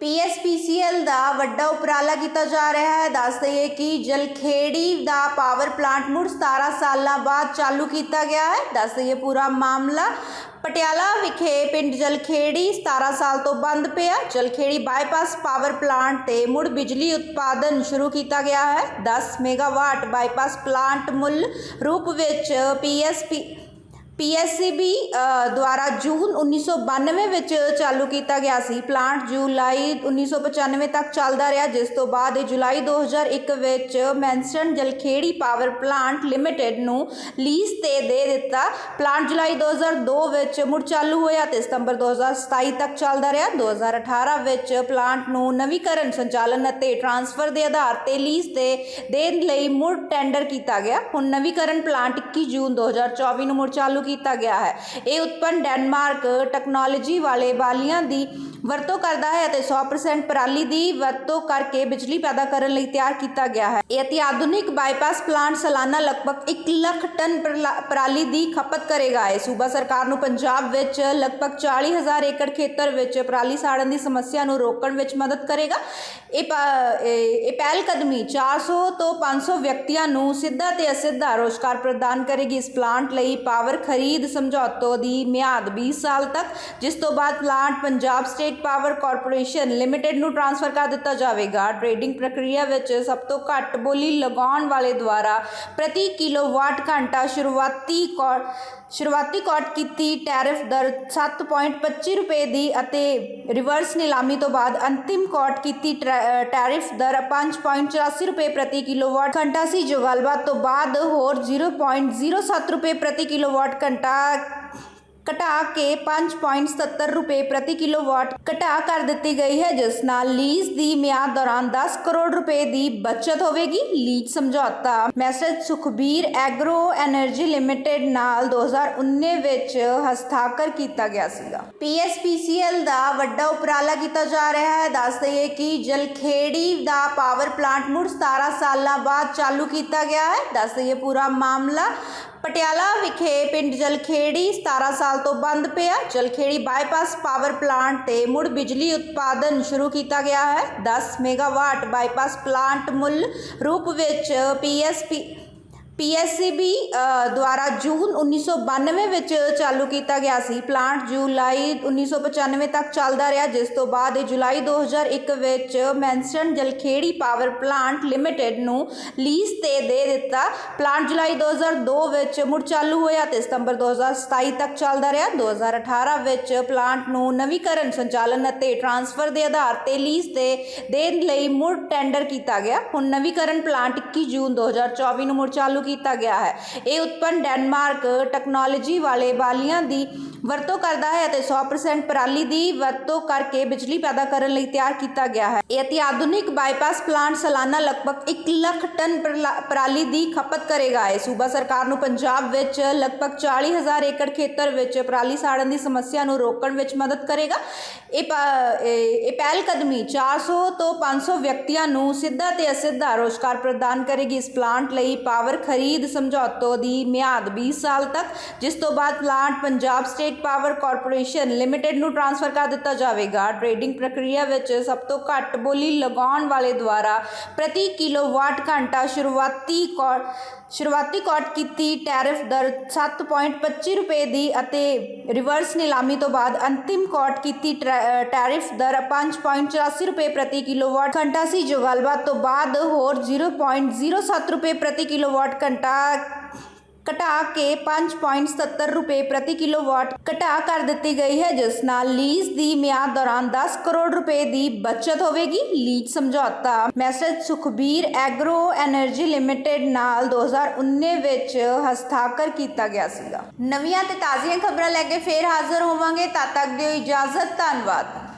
PSPCL ਦਾ ਵੱਡਾ ਉਪਰਾਲਾ ਕੀਤਾ ਜਾ ਰਿਹਾ ਹੈ। ਦੱਸ ਦਈਏ ਕਿ ਜਲਖੇੜੀ ਦਾ ਪਾਵਰ ਪਲਾਂਟ ਮੁੜ 17 ਸਾਲਾਂ ਬਾਅਦ ਚਾਲੂ ਕੀਤਾ ਗਿਆ ਹੈ। ਦੱਸ ਦਈਏ ਪੂਰਾ ਮਾਮਲਾ, ਪਟਿਆਲਾ ਵਿਖੇ ਪਿੰਡ ਜਲਖੇੜੀ 17 ਸਾਲ ਤੋਂ ਬੰਦ ਪਿਆ। ਜਲਖੇੜੀ ਬਾਈਪਾਸ ਪਾਵਰ ਪਲਾਂਟ ਤੇ ਮੁੜ ਬਿਜਲੀ ਉਤਪਾਦਨ ਸ਼ੁਰੂ ਕੀਤਾ ਗਿਆ ਹੈ। 10 ਮੈਗਾਵਾਟ ਬਾਈਪਾਸ ਪਲਾਂਟ ਮੁੱਲ ਰੂਪ ਵਿੱਚ ਪੀਐਸਪੀ ਪੀਐਸਸੀਬੀ ਦੁਆਰਾ ਜੂਨ 1992 ਵਿੱਚ ਚਾਲੂ ਕੀਤਾ ਗਿਆ ਸੀ। ਪਲਾਂਟ ਜੁਲਾਈ 1995 ਤੱਕ ਚੱਲਦਾ ਰਿਹਾ, ਜਿਸ ਤੋਂ ਬਾਅਦ ਇਹ ਜੁਲਾਈ 2001 ਵਿੱਚ ਮੈਂਸਨ ਜਲਖੇੜੀ ਪਾਵਰ ਪਲਾਂਟ ਲਿਮਟਿਡ ਨੂੰ ਲੀਜ਼ ਤੇ ਦੇ ਦਿੱਤਾ। ਪਲਾਂਟ ਜੁਲਾਈ 2002 ਵਿੱਚ ਮੁੜ ਚਾਲੂ ਹੋਇਆ ਤੇ ਸਤੰਬਰ 2027 ਤੱਕ ਚੱਲਦਾ ਰਿਹਾ। 2018 ਵਿੱਚ ਪਲਾਂਟ ਨੂੰ ਨਵੀਕਰਨ ਸੰਚਾਲਨ ਅਤੇ ਟ੍ਰਾਂਸਫਰ ਦੇ ਆਧਾਰ ਤੇ ਲੀਜ਼ ਤੇ ਦੇਣ ਲਈ ਮੁੜ ਟੈਂਡਰ ਕੀਤਾ ਗਿਆ। ਹੁਣ ਨਵੀਕਰਨ ਪਲਾਂਟ 21 ਜੂਨ 2024 ਨੂੰ ਮੁੜ ਚਾਲੂ ਕੀਤਾ ਗਿਆ ਹੈ। ਇਹ ਉਤਪੰਨ ਡੈਨਮਾਰਕ ਟੈਕਨੋਲੋਜੀ ਵਾਲੇ ਬਾਲੀਆਂ ਦੀ ਵਰਤੋਂ ਕਰਦਾ ਹੈ ਅਤੇ 100% ਪਰਾਲੀ ਦੀ ਵਰਤੋਂ ਕਰਕੇ ਬਿਜਲੀ ਪੈਦਾ ਕਰਨ ਲਈ ਤਿਆਰ ਕੀਤਾ ਗਿਆ ਹੈ। ਇਹ ਅਤੀ ਆਧੁਨਿਕ ਬਾਈਪਾਸ ਪਲਾਂਟ ਸਾਲਾਨਾ ਲਗਭਗ 1 ਲੱਖ ਟਨ ਪਰਾਲੀ ਦੀ ਖਪਤ ਕਰੇਗਾ। ਇਹ ਸੂਬਾ ਸਰਕਾਰ ਨੂੰ ਪੰਜਾਬ ਵਿੱਚ ਲਗਭਗ 40000 ਏਕੜ ਖੇਤਰ ਵਿੱਚ ਪਰਾਲੀ ਸਾੜਨ ਦੀ ਸਮੱਸਿਆ ਨੂੰ ਰੋਕਣ ਵਿੱਚ ਮਦਦ ਕਰੇਗਾ। ਇਹ ਪ- ਇਹ ਇਹ ਪਹਿਲ ਕਦਮੀ 400 ਤੋਂ 500 ਵਿਅਕਤੀਆਂ ਨੂੰ ਸਿੱਧਾ ਤੇ ਅਸਿੱਧਾ ਰੋਜ਼ਗਾਰ ਪ੍ਰਦਾਨ ਕਰੇਗੀ। ਇਸ ਪਲਾਂਟ ਲਈ ਪਾਵਰ ਖਰੀਦ ਸਮਝੌਤੇ ਦੀ ਮਿਆਦ 20 ਸਾਲ ਤੱਕ, ਜਿਸ ਤੋਂ ਬਾਅਦ plant Punjab state power corporation limited ਨੂੰ ਟ੍ਰਾਂਸਫਰ ਕਰ ਦਿੱਤਾ ਜਾਵੇਗਾ। ਟ੍ਰੇਡਿੰਗ ਪ੍ਰਕਿਰਿਆ ਵਿੱਚ ਸਭ ਤੋਂ ਘੱਟ ਬੋਲੀ ਲਗਾਉਣ ਵਾਲੇ ਦੁਆਰਾ ਪ੍ਰਤੀ ਕਿਲੋਵਾਟ ਘੰਟਾ ਸ਼ੁਰੂਆਤੀ ਕੌ, ਸ਼ੁਰੂਆਤੀ ਕੋਟ ਕੀਤੀ ਟੈਰਿਫ ਦਰ 7.25 ਰੁਪਏ ਦੀ ਅਤੇ ਰਿਵਰਸ ਨਿਲਾਮੀ ਤੋਂ ਬਾਅਦ ਅੰਤਿਮ ਕੋਟ ਕੀਤੀ ਟਰੈ- ਟੈਰਿਫ ਦਰ 5.84 ਰੁਪਏ ਪ੍ਰਤੀ ਕਿਲੋਵਾਟ ਘੰਟਾ ਸੀ। ਜੋ ਗੱਲਬਾਤ ਤੋਂ ਬਾਅਦ ਹੋਰ 0.07 ਰੁਪਏ ਪ੍ਰਤੀ ਕਿਲੋਵਾਟ ਘੰਟਾ ਘਟਾ ਕੇ 5.70 ਰੁਪਏ ਪ੍ਰਤੀ ਕਿਲੋਵਾਟ ਘਟਾ ਕਰ ਦਿੱਤੀ ਗਈ ਹੈ, ਜਿਸ ਨਾਲ ਲੀਜ਼ ਦੀ ਮਿਆਦ ਦੌਰਾਨ 10 ਕਰੋੜ ਰੁਪਏ ਦੀ ਬਚਤ ਹੋਵੇਗੀ, ਲੀਜ਼ ਸਮਝੌਤਾ। Message Sukhbir agro energy limited ਨਾਲ 2019 ਵਿੱਚ ਹਸਤਾਖਰ ਕੀਤਾ ਗਿਆ ਸੀਗਾ। ਪੀਐਸਪੀਸੀਐਲ ਦਾ ਵੱਡਾ ਉਪਰਾਲਾ ਕੀਤਾ ਜਾ ਰਿਹਾ ਹੈ। ਦੱਸ ਦਈਏ ਕਿ ਜਲਖੇੜੀ ਦਾ ਪਾਵਰ ਪਲਾਂਟ ਮੁੜ 17 ਸਾਲਾਂ ਬਾਅਦ ਚਾਲੂ ਕੀਤਾ ਗਿਆ ਹੈ। ਦੱਸ ਦਈਏ ਪੂਰਾ ਮਾਮਲਾ ਪਟਿਆਲਾ ਵਿਖੇ ਪਿੰਡ ਜਲਖੇੜੀ 17 ਸਾਲ ਤੋਂ ਬੰਦ ਪਿਆ। ਜਲਖੇੜੀ ਬਾਈਪਾਸ ਪਾਵਰ ਪਲਾਂਟ ਤੇ ਮੁੜ ਬਿਜਲੀ ਉਤਪਾਦਨ ਸ਼ੁਰੂ ਕੀਤਾ ਗਿਆ ਹੈ। 10 ਮੈਗਾਵਾਟ ਬਾਈਪਾਸ ਪਲਾਂਟ ਮੁੱਲ ਰੂਪ ਵਿੱਚ ਪੀਐਸਪੀ ਪੀਐਸਸੀਬੀ ਦੁਆਰਾ ਜੂਨ 1992 ਵਿੱਚ ਚਾਲੂ ਕੀਤਾ ਗਿਆ ਸੀ। ਪਲਾਂਟ ਜੁਲਾਈ 1995 ਤੱਕ ਚੱਲਦਾ ਰਿਹਾ, ਜਿਸ ਤੋਂ ਬਾਅਦ ਇਹ ਜੁਲਾਈ 2001 ਵਿੱਚ ਮੈਂਸਨ ਜਲਖੇੜੀ ਪਾਵਰ ਪਲਾਂਟ ਲਿਮਟਿਡ ਨੂੰ ਲੀਜ਼ ਤੇ ਦੇ ਦਿੱਤਾ। ਪਲਾਂਟ ਜੁਲਾਈ 2002 ਵਿੱਚ ਮੁੜ ਚਾਲੂ ਹੋਇਆ ਤੇ ਸਤੰਬਰ 2027 ਤੱਕ ਚੱਲਦਾ ਰਿਹਾ। 2018 ਵਿੱਚ ਪਲਾਂਟ ਨੂੰ ਨਵੀਕਰਨ ਸੰਚਾਲਨ ਅਤੇ ਟ੍ਰਾਂਸਫਰ ਦੇ ਆਧਾਰ ਤੇ ਲੀਜ਼ ਤੇ ਦੇਣ ਲਈ ਮੁੜ ਟੈਂਡਰ ਕੀਤਾ ਗਿਆ। ਹੁਣ ਨਵੀਕਰਨ ਪਲਾਂਟ 21 ਜੂਨ 2024 ਨੂੰ ਮੁੜ ਚਾਲੂ ਕੀਤਾ ਗਿਆ ਹੈ। ਇਹ ਉਤਪੰਨ ਡੈਨਮਾਰਕ ਟੈਕਨੋਲੋਜੀ ਵਾਲੇ ਬਾਲੀਆਂ ਦੀ ਵਰਤੋਂ ਕਰਦਾ ਹੈ ਅਤੇ 100% ਪਰਾਲੀ ਦੀ ਵਰਤੋਂ ਕਰਕੇ ਬਿਜਲੀ ਪੈਦਾ ਕਰਨ ਲਈ ਤਿਆਰ ਕੀਤਾ ਗਿਆ ਹੈ। ਇਹ ਅਤੀ ਆਧੁਨਿਕ ਬਾਈਪਾਸ ਪਲਾਂਟ ਸਾਲਾਨਾ ਲਗਭਗ 1 ਲੱਖ ਟਨ ਪਰਾਲੀ ਦੀ ਖਪਤ ਕਰੇਗਾ। ਇਹ ਸੂਬਾ ਸਰਕਾਰ ਨੂੰ ਪੰਜਾਬ ਵਿੱਚ ਲਗਭਗ 40000 ਏਕੜ ਖੇਤਰ ਵਿੱਚ ਪਰਾਲੀ ਸਾੜਨ ਦੀ ਸਮੱਸਿਆ ਨੂੰ ਰੋਕਣ ਵਿੱਚ ਮਦਦ ਕਰੇਗਾ। ਇਹ ਪ- ਇਹ ਇਹ ਪਹਿਲ ਕਦਮੀ 400 ਤੋਂ 500 ਵਿਅਕਤੀਆਂ ਨੂੰ ਸਿੱਧਾ ਤੇ ਅਸਿੱਧਾ ਰੋਜ਼ਗਾਰ ਪ੍ਰਦਾਨ ਕਰੇਗੀ। ਇਸ ਪਲਾਂਟ ਲਈ ਪਾਵਰ ਖਰੀ ਖਰੀਦ ਸਮਝੌਤੇ ਦੀ ਮਿਆਦ 20 ਸਾਲ ਤੱਕ, ਜਿਸ ਤੋਂ ਬਾਅਦ plant Punjab state power corporation limited ਨੂੰ ਟ੍ਰਾਂਸਫਰ ਕਰ ਦਿੱਤਾ ਜਾਵੇਗਾ। ਟ੍ਰੇਡਿੰਗ ਪ੍ਰਕਿਰਿਆ ਵਿੱਚ ਸਭ ਤੋਂ ਘੱਟ ਬੋਲੀ ਲਗਾਉਣ ਵਾਲੇ ਦੁਆਰਾ ਪ੍ਰਤੀ ਕਿਲੋਵਾਟ ਘੰਟਾ ਸ਼ੁਰੂਆਤੀ ਸ਼ੁਰੂਆਤੀ ਕੋਟ ਕੀਤੀ ਟੈਰਿਫ ਦਰ 7.25 ਰੁਪਏ ਦੀ ਅਤੇ ਰਿਵਰਸ ਨਿਲਾਮੀ ਤੋਂ ਬਾਅਦ ਅੰਤਿਮ ਕੋਟ ਕੀਤੀ ਟਰੈ- ਟੈਰਿਫ ਦਰ 5.84 ਰੁਪਏ ਪ੍ਰਤੀ ਕਿਲੋਵਾਟ ਘੰਟਾ ਸੀ। ਜੋ ਗੱਲਬਾਤ ਤੋਂ ਬਾਅਦ ਹੋਰ 0.07 ਰੁਪਏ ਪ੍ਰਤੀ ਕਿਲੋਵਾਟ ਘੰਟਾ ਘਟਾ ਕੇ 5.70 ਰੁਪਏ ਪ੍ਰਤੀ ਕਿਲੋਵਾਟ ਘਟਾ ਕਰ ਦਿੱਤੀ ਗਈ ਹੈ, ਜਿਸ ਨਾਲ ਲੀਜ਼ ਦੀ ਮਿਆਦ ਦੌਰਾਨ 10 ਕਰੋੜ ਰੁਪਏ ਦੀ ਬਚਤ ਹੋਵੇਗੀ, ਲੀਜ਼ ਸਮਝੌਤਾ। Message Sukhbir agro energy limited ਨਾਲ 2019 ਵਿੱਚ ਹਸਤਾਖਰ ਕੀਤਾ ਗਿਆ ਸੀਗਾ। ਨਵੀਆਂ ਤੇ ਤਾਜ਼ੀਆਂ ਖਬਰਾਂ ਲੈ ਕੇ ਫੇਰ ਹਾਜ਼ਰ ਹੋਵਾਂਗੇ। ਤਦ ਤੱਕ ਦਿਓ ਇਜਾਜ਼ਤ, ਧੰਨਵਾਦ।